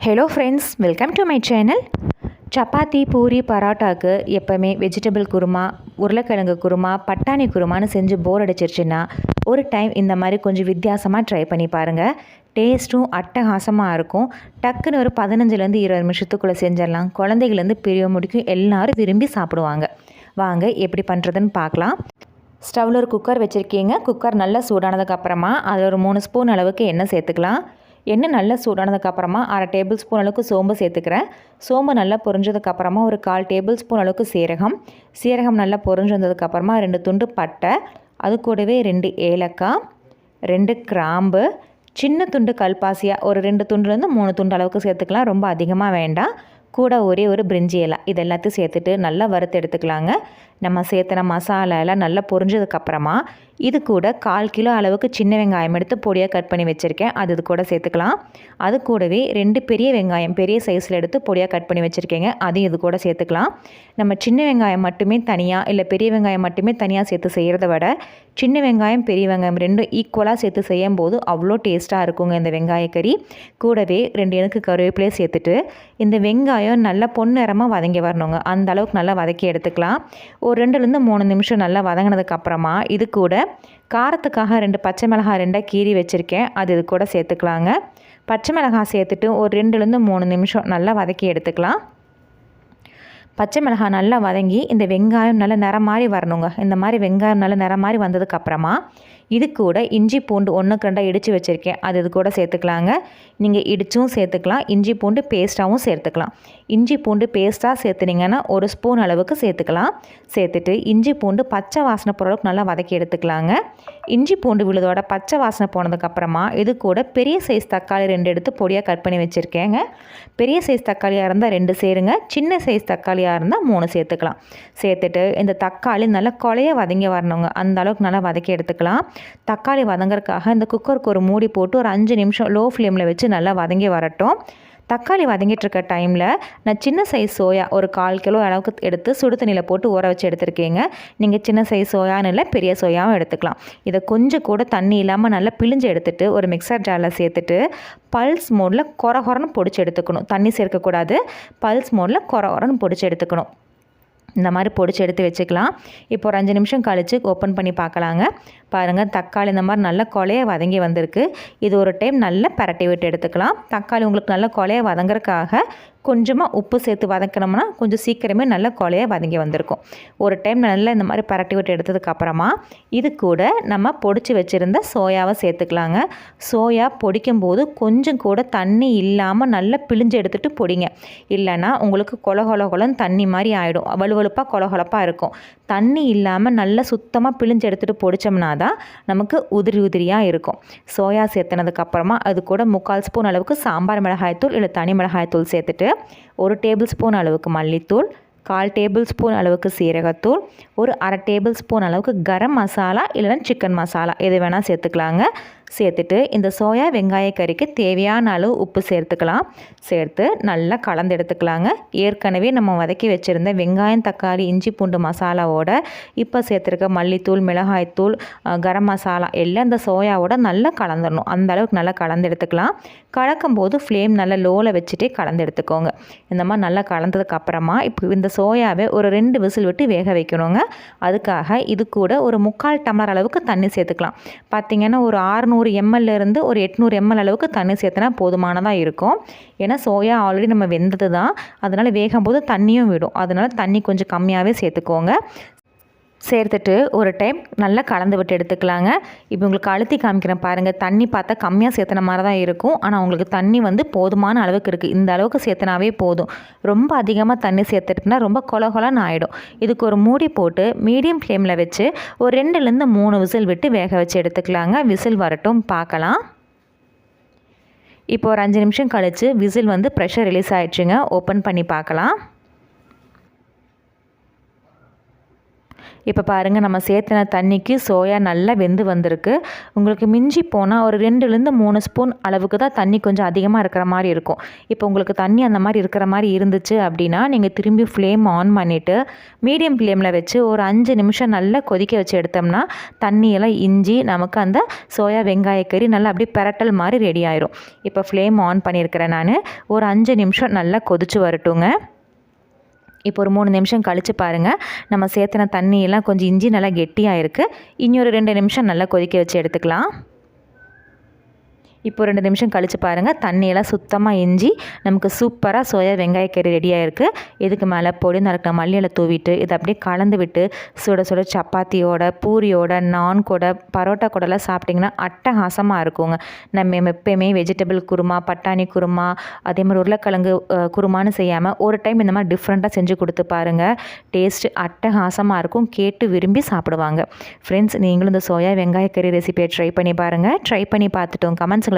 Hello friends welcome to my channel chapati பூரி பரோட்டாக்கு எப்போவுமே வெஜிடபிள் குருமா உருளைக்கிழங்கு குருமா பட்டாணி குருமான்னு செஞ்சு போர் அடிச்சிருச்சுன்னா ஒரு டைம் இந்த மாதிரி கொஞ்சம் வித்தியாசமாக ட்ரை பண்ணி பாருங்கள் டேஸ்ட்டும் அட்டகாசமாக இருக்கும் டக்குன்னு ஒரு பதினஞ்சுலேருந்து இருபது நிமிஷத்துக்குள்ளே செஞ்சிடலாம் குழந்தைகள்லேருந்து பெரிய முடிக்கும் எல்லாரும் விரும்பி சாப்பிடுவாங்க வாங்க எப்படி பண்ணுறதுன்னு பார்க்கலாம் ஸ்டவ்வில் ஒரு குக்கர் வச்சுருக்கீங்க குக்கர் நல்லா சூடானதுக்கப்புறமா அதில் ஒரு மூணு ஸ்பூன் அளவுக்கு எண்ணெய் சேர்த்துக்கலாம் எண்ணெய் நல்லா சூடானதுக்கப்புறமா அரை டேபிள் ஸ்பூன் அளவுக்கு சோம்பு சேர்த்துக்கிறேன். சோம்பு நல்லா பொரிஞ்சதுக்கப்புறமா ஒரு கால் டேபிள் ஸ்பூன் அளவுக்கு சீரகம். சீரகம் நல்லா பொரிஞ்சு ரெண்டு துண்டு பட்டை. அது கூடவே ரெண்டு ஏலக்காய் ரெண்டு கிராம்பு சின்ன துண்டு கல்பாசியாக ஒரு ரெண்டு துண்டுலேருந்து மூணு துண்டு அளவுக்கு சேர்த்துக்கலாம். ரொம்ப அதிகமாக வேண்டாம். கூட ஒரே ஒரு பிரிஞ்சி இலை. இது எல்லாத்தையும் சேர்த்துட்டு நல்லா வறுத்து எடுத்துக்கலாங்க. நம்ம சேர்த்துன மசாலா எல்லாம் நல்லா பொரிஞ்சதுக்கப்புறமா இது கூட கால் கிலோ அளவுக்கு சின்ன வெங்காயம் எடுத்து பொடியாக கட் பண்ணி வச்சுருக்கேன். அது இது கூட சேர்த்துக்கலாம். அது கூடவே ரெண்டு பெரிய வெங்காயம் பெரிய சைஸில் எடுத்து பொடியாக கட் பண்ணி வச்சுருக்கேங்க. அதையும் இது கூட சேர்த்துக்கலாம். நம்ம சின்ன வெங்காயம் மட்டுமே தனியாக இல்லை பெரிய வெங்காயம் மட்டுமே தனியாக சேர்த்து செய்கிறத விட சின்ன வெங்காயம் பெரிய வெங்காயம் ரெண்டும் ஈக்குவலாக சேர்த்து செய்யும் போது அவ்வளோ டேஸ்ட்டாக இருக்குங்க இந்த வெங்காயக்கறி கூடவே ரெண்டு எனக்கு கருவேப்பிலையை சேர்த்துட்டு இந்த வெங்காயம் நல்லா பொன்னிறமாக வதங்கி வரணுங்க. அந்த அளவுக்கு நல்லா வதக்கி எடுத்துக்கலாம். ஒரு ரெண்டுலேருந்து மூணு நிமிஷம் நல்லா வதங்கினதுக்கு அப்புறமா இது கூட காரத்துக்காக ரெண்டு பச்சை மிளகாய் ரெண்டாக கீறி வச்சுருக்கேன். அது இது கூட சேர்த்துக்கலாங்க. பச்சை மிளகாய் சேர்த்துட்டு ஒரு ரெண்டுலேருந்து மூணு நிமிஷம் நல்லா வதக்கி எடுத்துக்கலாம். பச்சை மிளகாய் நல்லா வதங்கி இந்த வெங்காயம் நல்லா நிறம் மாதிரி வரணுங்க. இந்த மாதிரி வெங்காயம் நல்லா நிறம் மாதிரி வந்ததுக்கப்புறமா இது கூட இஞ்சி பூண்டு ஒன்றுக்கு ரெண்டாக இடித்து வச்சுருக்கேன். அது இது கூட சேர்த்துக்கலாங்க. நீங்கள் இடிச்சும் சேர்த்துக்கலாம். இஞ்சி பூண்டு பேஸ்ட்டாகவும் சேர்த்துக்கலாம். இஞ்சி பூண்டு பேஸ்ட்டாக சேர்த்துனீங்கன்னா ஒரு ஸ்பூன் அளவுக்கு சேர்த்துக்கலாம். சேர்த்துட்டு இஞ்சி பூண்டு பச்சை வாசனை போகிற அளவுக்கு நல்லா வதக்கி எடுத்துக்கலாங்க. இஞ்சி பூண்டு விழுதோட பச்சை வாசனை போனதுக்கப்புறமா இது கூட பெரிய சைஸ் தக்காளி ரெண்டு எடுத்து பொடியாக கட் பண்ணி வச்சுருக்கேங்க. பெரிய சைஸ் தக்காளியாக இருந்தால் ரெண்டு சேருங்க. சின்ன சைஸ் தக்காளியாக இருந்தால் மூணு சேர்த்துக்கலாம். சேர்த்துட்டு இந்த தக்காளி நல்லா கொலைய வதங்கி வரணுங்க. அந்த அளவுக்கு நல்லா வதக்கி எடுத்துக்கலாம். தக்காளி வதங்குறதுக்காக இந்த குக்கருக்கு ஒரு மூடி போட்டு ஒரு அஞ்சு நிமிஷம் லோ ஃப்ளேமில் வச்சு நல்லா வதங்கி வரட்டும். தக்காளி வதங்கிட்டு இருக்க டைமில் நான் சின்ன சைஸ் சோயா ஒரு கால் கிலோ அளவுக்கு எடுத்து சுடு தண்ணியில் போட்டு ஊற வச்சு எடுத்துருக்கீங்க. நீங்கள் சின்ன சைஸ் சோயான்னு இல்லை பெரிய சோயாவும் எடுத்துக்கலாம். இதை கொஞ்சம் கூட தண்ணி இல்லாமல் நல்லா பிழிஞ்சு எடுத்துட்டு ஒரு மிக்சர் ஜாரில் சேர்த்துட்டு பல்ஸ் மோடில் கொர கொரன்னு பொடிச்சு எடுத்துக்கணும். தண்ணி சேர்க்கக்கூடாது பல்ஸ் மோடில் கொர கொரன்னு பொடிச்சு எடுத்துக்கணும். இந்த மாதிரி பொடிச்சு எடுத்து வச்சுக்கலாம். இப்போ ஒரு அஞ்சு நிமிஷம் கழித்து ஓப்பன் பண்ணி பார்க்கலாங்க. பாருங்கள் தக்காளி இந்த மாதிரி நல்ல கொலையை வதங்கி வந்திருக்கு. இது ஒரு டைம் நல்லா பரட்டி விட்டு எடுத்துக்கலாம். தக்காளி உங்களுக்கு நல்ல கொலையை வதங்குறதுக்காக கொஞ்சமாக உப்பு சேர்த்து வதக்கினோம்னா கொஞ்சம் சீக்கிரமே நல்ல கொலைய வதங்கி வந்திருக்கும். ஒரு டைம் நல்லா இந்த மாதிரி பரட்டி விட்டு எடுத்ததுக்கப்புறமா இது கூட நம்ம பொடிச்சு வச்சுருந்த சோயாவை சேர்த்துக்கலாங்க. சோயா பொடிக்கும் போது கொஞ்சம் கூட தண்ணி இல்லாமல் நல்லா பிழிஞ்சு எடுத்துகிட்டு பொடிங்க. இல்லைன்னா உங்களுக்கு கொல கொல கொலன்னு தண்ணி மாதிரி ஆகிடும் வலுவலுப்பாக கொலகொலப்பாக இருக்கும். தண்ணி இல்லாமல் நல்லா சுத்தமாக பிழிஞ்சு எடுத்துகிட்டு பொடிச்சோம்னா தான் நமக்கு உதிரி உதிரியாக இருக்கும். சோயா சேர்த்துனதுக்கப்புறமா அது கூட முக்கால் ஸ்பூன் அளவுக்கு சாம்பார் மிளகாய்த்தூள் இல்லை தனி மிளகாய்த்தூள் சேர்த்துட்டு ஒரு டேபிள் ஸ்பூன் அளவுக்கு மல்லித்தூள் கால் டேபிள் ஸ்பூன் அளவுக்கு சீரகத்தூள் ஒரு அரை டேபிள் ஸ்பூன் அளவுக்கு கரம் மசாலா இல்லைன்னா சிக்கன் மசாலா. எது வேணால் சேர்த்துக்கலாங்க. சேர்த்துட்டு இந்த சோயா வெங்காய கறிக்கு தேவையான அளவு உப்பு சேர்த்துக்கலாம். சேர்த்து நல்லா கலந்து எடுத்துக்கலாங்க. ஏற்கனவே நம்ம வதக்கி வச்சுருந்த வெங்காயம் தக்காளி இஞ்சி பூண்டு மசாலாவோட இப்போ சேர்த்துருக்க மல்லித்தூள் மிளகாய்த்தூள் கரம் மசாலா எல்லாம் இந்த சோயாவோட நல்லா கலந்துடணும் அந்த அளவுக்கு நல்லா கலந்து எடுத்துக்கலாம். கலக்கும் போது ஃப்ளேம் நல்லா லோவில் வச்சுட்டே கலந்து எடுத்துக்கோங்க. இந்த மாதிரி நல்லா கலந்ததுக்கு அப்புறமா இப்போ இந்த சோயாவை ஒரு ரெண்டு விசில் விட்டு வேக வைக்கணுங்க. அதுக்காக இது கூட ஒரு முக்கால் டம்ளர் அளவுக்கு தண்ணி சேர்த்துக்கலாம். பார்த்திங்கன்னா ஒரு ஆறுநூறு நூறு எம்எல்லேருந்து ஒரு எட்நூறு எம்எல் அளவுக்கு தண்ணி சேர்த்துனா போதுமானதாக இருக்கும். ஏன்னா சோயா ஆல்ரெடி நம்ம வெந்தது தான் அதனால் வேகும்போது தண்ணியும் விடும். அதனால் தண்ணி கொஞ்சம் கம்மியாகவே சேர்த்துக்கோங்க. சேர்த்துட்டு ஒரு டைம் நல்லா கலந்து விட்டு எடுத்துக்கலாங்க. இப்போ உங்களுக்கு அழுத்தி காமிக்கிறேன் பாருங்கள் தண்ணி பார்த்தா கம்மியாக சேர்த்துன மாதிரி தான் இருக்கும். ஆனால் உங்களுக்கு தண்ணி வந்து போதுமான அளவுக்கு இருக்குது இந்த அளவுக்கு சேர்த்துனாவே போதும். ரொம்ப அதிகமாக தண்ணி சேர்த்துட்டுனா ரொம்ப கொல கொலன்னு ஆகிடும் இதுக்கு ஒரு மூடி போட்டு மீடியம் ஃப்ளேமில் வச்சு ஒரு ரெண்டுலேருந்து மூணு விசில் விட்டு வேக வச்சு எடுத்துக்கலாங்க. விசில் வரட்டும் பார்க்கலாம். இப்போ ஒரு அஞ்சு நிமிஷம் கழித்து விசில் வந்து ப்ரெஷர் ரிலீஸ் ஆகிடுச்சுங்க ஓப்பன் பண்ணி பார்க்கலாம். இப்போ பாருங்கள் நம்ம சேர்த்துன தண்ணிக்கு சோயா நல்லா வெந்து வந்திருக்கு. உங்களுக்கு மிஞ்சி போனால் ஒரு ரெண்டுலேருந்து மூணு ஸ்பூன் அளவுக்கு தான் தண்ணி கொஞ்சம் அதிகமாக இருக்கிற மாதிரி இருக்கும். இப்போ உங்களுக்கு தண்ணி அந்த மாதிரி இருக்கிற மாதிரி இருந்துச்சு அப்படின்னா நீங்கள் திரும்பி ஃப்ளேம் ஆன் பண்ணிவிட்டு மீடியம் ஃப்ளேமில் வச்சு ஒரு அஞ்சு நிமிஷம் நல்லா கொதிக்க வச்சு எடுத்தோம்னா தண்ணியெல்லாம் இஞ்சி நமக்கு அந்த சோயா வெங்காயக்கறி நல்லா அப்படியே பெரட்டல் மாதிரி ரெடி ஆயிரும். இப்போ ஃப்ளேம் ஆன் பண்ணியிருக்கிறேன் நான். ஒரு அஞ்சு நிமிஷம் நல்லா கொதிச்சு வரட்டுங்க. இப்போ ஒரு மூணு நிமிஷம் கழித்து பாருங்கள் நம்ம சேர்த்துன தண்ணியெல்லாம் கொஞ்சம் இஞ்சி நல்லா கெட்டியாக இருக்குது இன்னொரு ஒரு ரெண்டு நிமிஷம் நல்லா கொதிக்க வச்சு எடுத்துக்கலாம். இப்போ ரெண்டு நிமிஷம் கழித்து பாருங்கள் தண்ணியெல்லாம் சுத்தமாக இஞ்சி நமக்கு சூப்பராக சோயா வெங்காயக்கறி ரெடியாக இருக்குது இதுக்கு மேலே பொடி நறுக்கிற மல்லியில் தூவிட்டு இதை அப்படியே கலந்து விட்டு சுட சுட சப்பாத்தியோட பூரியோட நான் கூட பரோட்டா கூடலாம் சாப்பிட்டிங்கன்னா அட்டகாசமாக இருக்குங்க. நம்ம எப்பயுமே வெஜிடபிள் குருமா பட்டாணி குருமா அதே மாதிரி உருளைக்கிழங்கு குருமான்னு செய்யாமல் ஒரு டைம் இந்த மாதிரி டிஃப்ரெண்ட்டாக செஞ்சு கொடுத்து பாருங்கள் டேஸ்ட் அட்டகாசமாக இருக்கும். கேட்டு விரும்பி சாப்பிடுவாங்க. ஃப்ரெண்ட்ஸ் நீங்களும் இந்த சோயா வெங்காயக்கறி ரெசிபியை ட்ரை பண்ணி பாருங்கள் ட்ரை பண்ணி பார்த்துட்டோம் கமெண்ட்ஸுங்களை